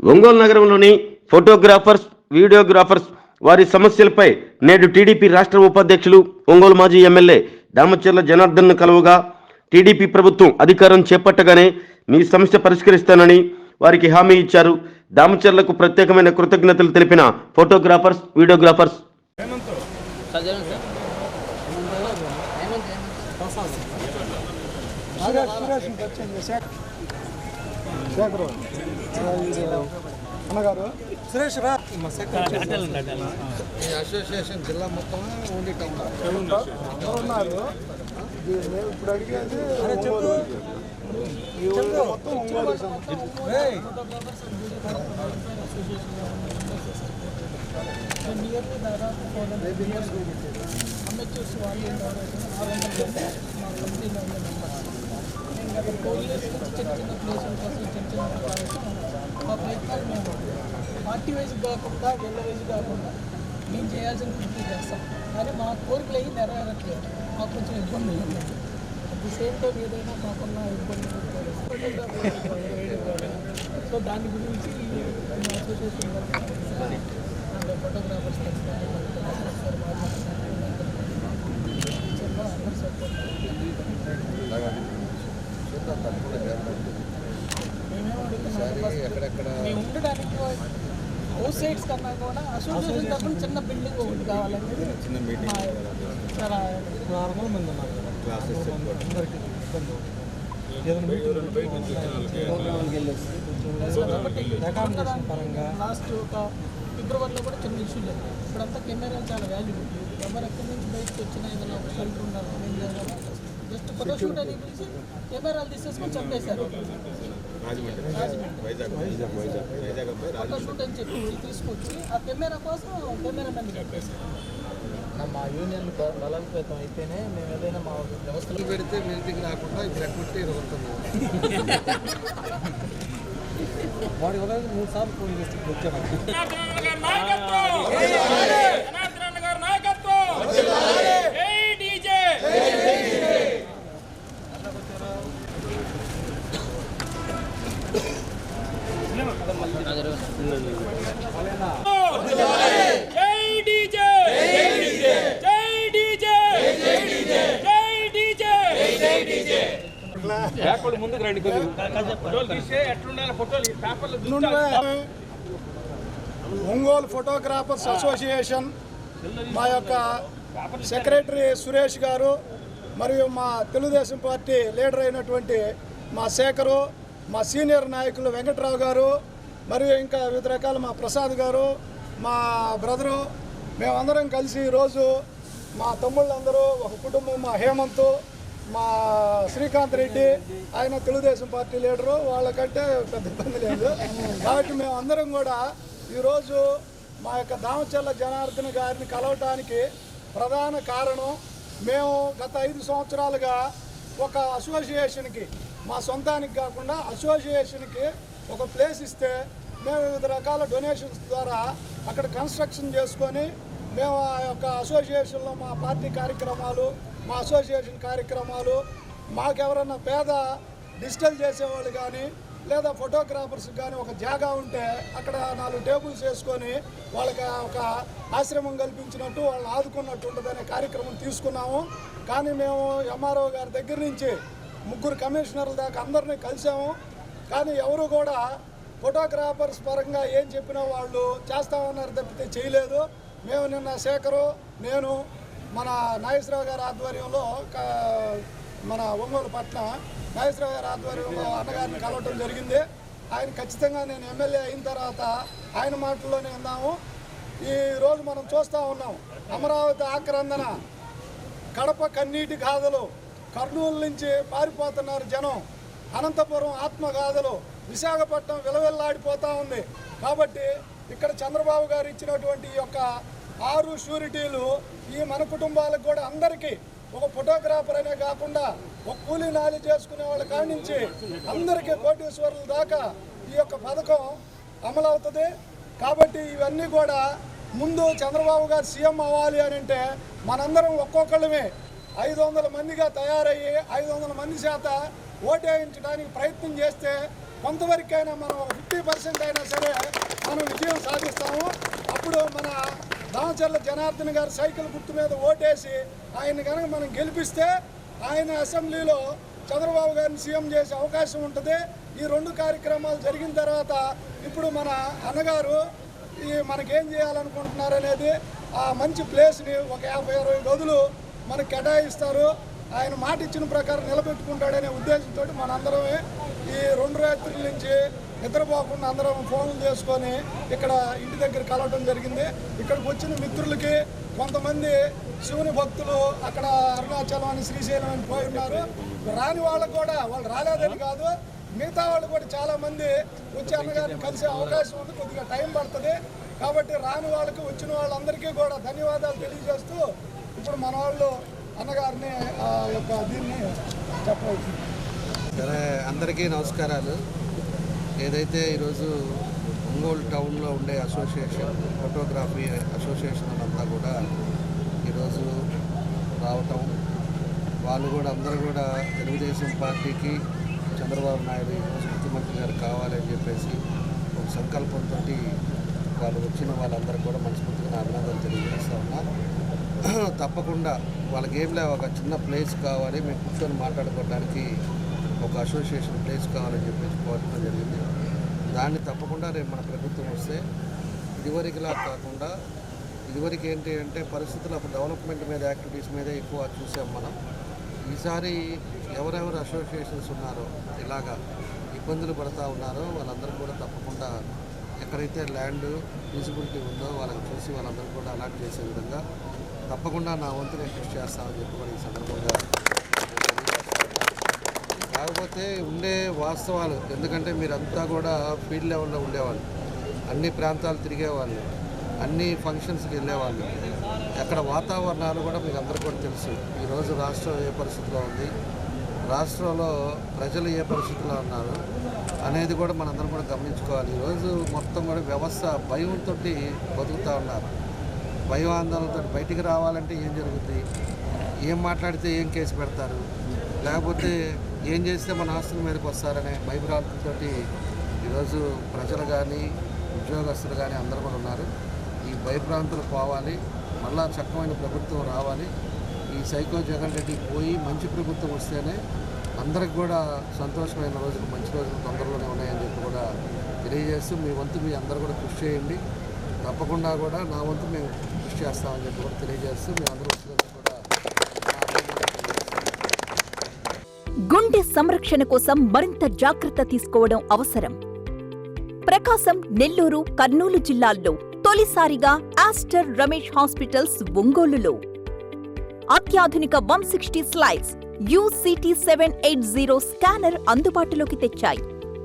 ఒంగోలు నగరంలోని photographers videographers వారి సమస్యలపై నేడు టీడీపీ రాష్ట్ర ఉపాధ్యక్షులు ఒంగోలు మాజీ ఎమ్మెల్యే దామచర్ల జనార్దన్ను కలవగా టీడీపీ ప్రభుత్వం అధికారం చేపట్టగానే మీ సమస్య పరిష్కరిస్తానని వారికి హామీ ఇచ్చారు. దామచర్లకు ప్రత్యేకమైన కృతజ్ఞతలు తెలిపిన ఫోటోగ్రాఫర్స్ వీడియోగ్రాఫర్స్. సార్ అన్నగారు సురేష్ రా. ఈ అసోసియేషన్ జిల్లా మొత్తం అందరూ ఉన్నారు ఇప్పుడు అడిగేది మొత్తం ఒంగోలు. అమెచ్యూర్స్ వాళ్ళు మా కంపెనీలో ఉన్న మెంబర్స్ నేను గత ఫోర్ ఇయర్స్ నుంచి చిన్న చిన్న ప్లేసుల కోసం చిన్న చిన్న కోసం మా ప్రయత్నాలు మేము పార్టీ వైజ్ కాకుండా వెళ్ళ వైజ్ కాకుండా మేము చేయాల్సిన కృషి చేస్తాం. కానీ మా కోరికలు అయ్యి నెరవేరట్లేదు. మాకు కొంచెం ఇబ్బంది అట్ ది సేమ్ టైం ఏదైనా మాకున్న ఇబ్బంది సో దాని గురించి మా అసోసియేషన్ ఫోటోగ్రాఫర్స్ ఎక్కడెక్కడ మేము ఉండడానికి హౌస్ సైడ్స్ కన్నా కూడా అసోసియేషన్ చిన్న బిల్డింగ్ ఒకటి కావాలనేది చిన్న మీటింగ్ చాలా నార్మల్ మంది ఉన్నారు క్లాసెస్ అందరికీ ఇబ్బంది పరంగా లాస్ట్ ఒక ఫిబ్రవరిలో కూడా చిన్న ఇష్యూ లేదు ఇప్పుడంతా కెమెరాలు చాలా వాల్యూ ఎవరు ఎక్కడి నుంచి బయటకు వచ్చినా ఏదైనా ఒక షెల్టర్ ఉండాలి ఏం జస్ట్ ఫోటో షూట్ అని పిలిచి కెమెరాలు తీసేసుకొని చంపేశారు. ఫోటో షూట్ అని చెప్పి తీసుకొచ్చి ఆ కెమెరా కోసం కెమెరా మ్యాన్ కట్టేశారు మా యూనియన్ బలోపేతం అయితేనే మేము ఏదైనా మా వ్యవస్థలో పెడితే మీటింగ్ రాకుండా ఇరుగుతున్నాం వాడి వల్ల మూడు సార్లు ఫోన్ చేసి వచ్చాను ఈ ఒంగోలు ఫోటోగ్రాఫర్స్ అసోసియేషన్ మా యొక్క సెక్రటరీ సురేష్ గారు మరియు మా తెలుగుదేశం పార్టీ లీడర్ అయినటువంటి మా శేఖరు మా సీనియర్ నాయకులు వెంకట్రావు గారు మరియు ఇంకా వివిధ రకాల మా ప్రసాద్ గారు మా బ్రదరు మేమందరం కలిసి ఈరోజు మా తమ్ముళ్ళందరూ ఒక కుటుంబం మా హేమంత్ మా శ్రీకాంత్ రెడ్డి ఆయన తెలుగుదేశం పార్టీ లీడరు వాళ్ళకంటే పెద్ద ఇబ్బంది లేదు. కాబట్టి మేము అందరం కూడా ఈరోజు మా యొక్క దామచల్ల జనార్దన్ గారిని కలవటానికి ప్రధాన కారణం మేము గత ఐదు సంవత్సరాలుగా ఒక అసోసియేషన్కి మా సొంతానికి కాకుండా అసోసియేషన్కి ఒక ప్లేస్ ఇస్తే మేము వివిధ రకాల డొనేషన్స్ ద్వారా అక్కడ కన్స్ట్రక్షన్ చేసుకొని మేము ఆ యొక్క అసోసియేషన్లో మా పార్టీ కార్యక్రమాలు మా అసోసియేషన్ కార్యక్రమాలు మాకెవరన్నా పేద డిజిటల్ చేసేవాళ్ళు కానీ లేదా ఫోటోగ్రాఫర్స్ కానీ ఒక జాగా ఉంటే అక్కడ నాలుగు టేబుల్స్ వేసుకొని వాళ్ళకి ఒక ఆశ్రమం కల్పించినట్టు వాళ్ళని ఆదుకున్నట్టు ఉంటుందనే కార్యక్రమం తీసుకున్నాము. కానీ మేము ఎంఆర్ఓ గారి దగ్గర నుంచి ముగ్గురు కమిషనర్ల దాకా అందరినీ కలిసాము. కానీ ఎవరు కూడా ఫోటోగ్రాఫర్స్ పరంగా ఏం చెప్పినా వాళ్ళు చేస్తామన్నారు తప్పితే చేయలేదు. మేము నిన్న శేఖరు నేను మన నాగేశ్వరరావు గారి ఆధ్వర్యంలో మన ఒంగోలు పట్ల నాగేశ్వరరావు గారి ఆధ్వర్యంలో అన్నగారిని కలవటం జరిగింది. ఆయన ఖచ్చితంగా నేను ఎమ్మెల్యే అయిన తర్వాత ఆయన మాటల్లోనే ఉన్నాము ఈ రోజు మనం చూస్తూ ఉన్నాం. అమరావతి ఆక్రందన కడప కన్నీటి గాథలు కర్నూలు నుంచి పారిపోతున్నారు జనం. అనంతపురం ఆత్మగాథలు విశాఖపట్నం విలవిల్లాడిపోతూ ఉంది. కాబట్టి ఇక్కడ చంద్రబాబు గారు ఇచ్చినటువంటి యొక్క ఆరు షూరిటీలు ఈ మన కుటుంబాలకు కూడా అందరికీ ఒక ఫోటోగ్రాఫర్ అనే కాకుండా ఒక కూలీ నాలి చేసుకునే వాళ్ళ కాడి నుంచి అందరికీ కోటీశ్వరుల దాకా ఈ యొక్క పథకం అమలవుతుంది. కాబట్టి ఇవన్నీ కూడా ముందు చంద్రబాబు గారు సీఎం అవ్వాలి అని అంటే మనందరం ఒక్కొక్కళ్ళమే ఐదు వందల మందిగా తయారయ్యి ఐదు వందల మంది చేత ఓటేయించడానికి ప్రయత్నం చేస్తే కొంతవరకైనా మనం ఫిఫ్టీ పర్సెంట్ అయినా సరే మనం విజయం సాధిస్తాము. అప్పుడు మన దామచర్ల జనార్దన్ గారు సైకిల్ గుర్తు మీద ఓటేసి ఆయన కనుక మనం గెలిపిస్తే ఆయన అసెంబ్లీలో చంద్రబాబు గారిని సీఎం చేసే అవకాశం ఉంటుంది. ఈ రెండు కార్యక్రమాలు జరిగిన తర్వాత ఇప్పుడు మన అన్నగారు ఈ మనకేం చేయాలనుకుంటున్నారనేది ఆ మంచి ప్లేస్ని ఒక యాభై అరవై గదులు మనకు కేటాయిస్తారు. ఆయన మాట ఇచ్చిన ప్రకారం నిలబెట్టుకుంటాడనే ఉద్దేశంతో మనందరమే ఈ రెండు రాత్రుల నుంచి నిద్రపోకుండా అందరం ఫోన్లు చేసుకొని ఇక్కడ ఇంటి దగ్గర కలవటం జరిగింది. ఇక్కడికి వచ్చిన మిత్రులకి కొంతమంది శివుని భక్తులు అక్కడ అరుణాచలం అని శ్రీశైలం అని పోయి ఉన్నారు. రాని వాళ్ళకు కూడా వాళ్ళు రాలేదని కాదు. మిగతా వాళ్ళు కూడా చాలామంది వచ్చి అన్నగారిని కలిసే అవకాశం ఉంది. కొద్దిగా టైం పడుతుంది. కాబట్టి రాని వాళ్ళకి వచ్చిన వాళ్ళందరికీ కూడా ధన్యవాదాలు తెలియజేస్తూ ఇప్పుడు మన వాళ్ళు అన్నగారిని ఆ యొక్క దీన్ని చెప్పవచ్చు. సరే అందరికీ నమస్కారాలు. ఏదైతే ఈరోజు ఒంగోలు టౌన్లో ఉండే అసోసియేషన్ ఫోటోగ్రఫీ అసోసియేషన్ అంతా కూడా ఈరోజు రావటం వాళ్ళు కూడా అందరూ కూడా తెలుగుదేశం పార్టీకి చంద్రబాబు నాయుడు ఈరోజు ముఖ్యమంత్రి గారు కావాలని చెప్పేసి ఒక సంకల్పంతో వాళ్ళు వచ్చిన వాళ్ళందరూ కూడా మనస్ఫూర్తిగా అభినందనలు తెలియజేస్తా ఉన్నా. తప్పకుండా వాళ్ళకి ఏం లేవు ఒక చిన్న ప్లేస్ కావాలి. మేము కూర్చొని మాట్లాడుకోవడానికి ఒక అసోసియేషన్ ప్లేస్ కావాలని చెప్పేసి కోరడం జరిగింది. దాన్ని తప్పకుండా రేపు మన ప్రభుత్వం వస్తే ఇదివరకులా కాకుండా ఇదివరకు ఏంటి అంటే పరిస్థితులు అప్పుడు డెవలప్మెంట్ మీద యాక్టివిటీస్ మీద ఎక్కువ చూసాం మనం. ఈసారి ఎవరెవరు అసోసియేషన్స్ ఉన్నారో ఇలాగా ఇబ్బందులు పడుతూ ఉన్నారో వాళ్ళందరూ కూడా తప్పకుండా ఎక్కడైతే ల్యాండ్ ఫీజిబిలిటీ ఉందో వాళ్ళని చూసి వాళ్ళందరూ కూడా అలాట్ చేసే విధంగా తప్పకుండా నా వంతు నేను కృషి చేస్తానని చెప్పి కూడా ఈ సందర్భంగా కాకపోతే ఉండే వాస్తవాలు ఎందుకంటే మీరంతా కూడా ఫీల్డ్ లెవెల్లో ఉండేవాళ్ళు. అన్ని ప్రాంతాలు తిరిగేవాళ్ళు. అన్ని ఫంక్షన్స్కి వెళ్ళేవాళ్ళు. అక్కడ వాతావరణాలు కూడా మీకు అందరికీ కూడా తెలుసు. ఈరోజు రాష్ట్రం ఏ పరిస్థితిలో ఉంది? రాష్ట్రంలో ప్రజలు ఏ పరిస్థితిలో ఉన్నారు? అనేది కూడా మనందరం కూడా గమనించుకోవాలి. ఈరోజు మొత్తం కూడా వ్యవస్థ భయంతో బతుకుతూ ఉన్నారు. భయం ఆందోళనతో బయటికి రావాలంటే ఏం జరుగుతుంది ఏం మాట్లాడితే ఏం కేసు పెడతారు? లేకపోతే ఏం చేస్తే మన ఆస్తుల మీదకి వస్తారనే భయభ్రాంతులతో ఈరోజు ప్రజలు కానీ ఉద్యోగస్తులు కానీ అందరూ కూడా ఉన్నారు. ఈ భయభ్రాంతులు పోవాలి. మళ్ళా చక్కమైన ప్రభుత్వం రావాలి. ఈ సైకో జగన్ రెడ్డి పోయి మంచి ప్రభుత్వం వస్తేనే అందరికి కూడా సంతోషమైన రోజులు మంచి రోజులు తొందరలోనే ఉన్నాయని చెప్పి కూడా తెలియజేస్తూ మీ వంతు మీ అందరూ కూడా కృషి చేయండి. తప్పకుండా కూడా నా వంతు మేము కృషి చేస్తామని చెప్పి కూడా తెలియజేస్తూ మీ అందరూ కూడా గుండె సంరక్షణ కోసం మరింత జాగ్రత్త తీసుకోవడం అవసరం. ప్రకాశం నెల్లూరు కర్నూలు జిల్లాల్లో తొలిసారిగా ఆస్టర్ రమేష్ హాస్పిటల్స్ ఒంగోలులో. అత్యాధునిక one sixty slices uCT seven eight zero scanner అందుబాటులోకి తెచ్చాయి.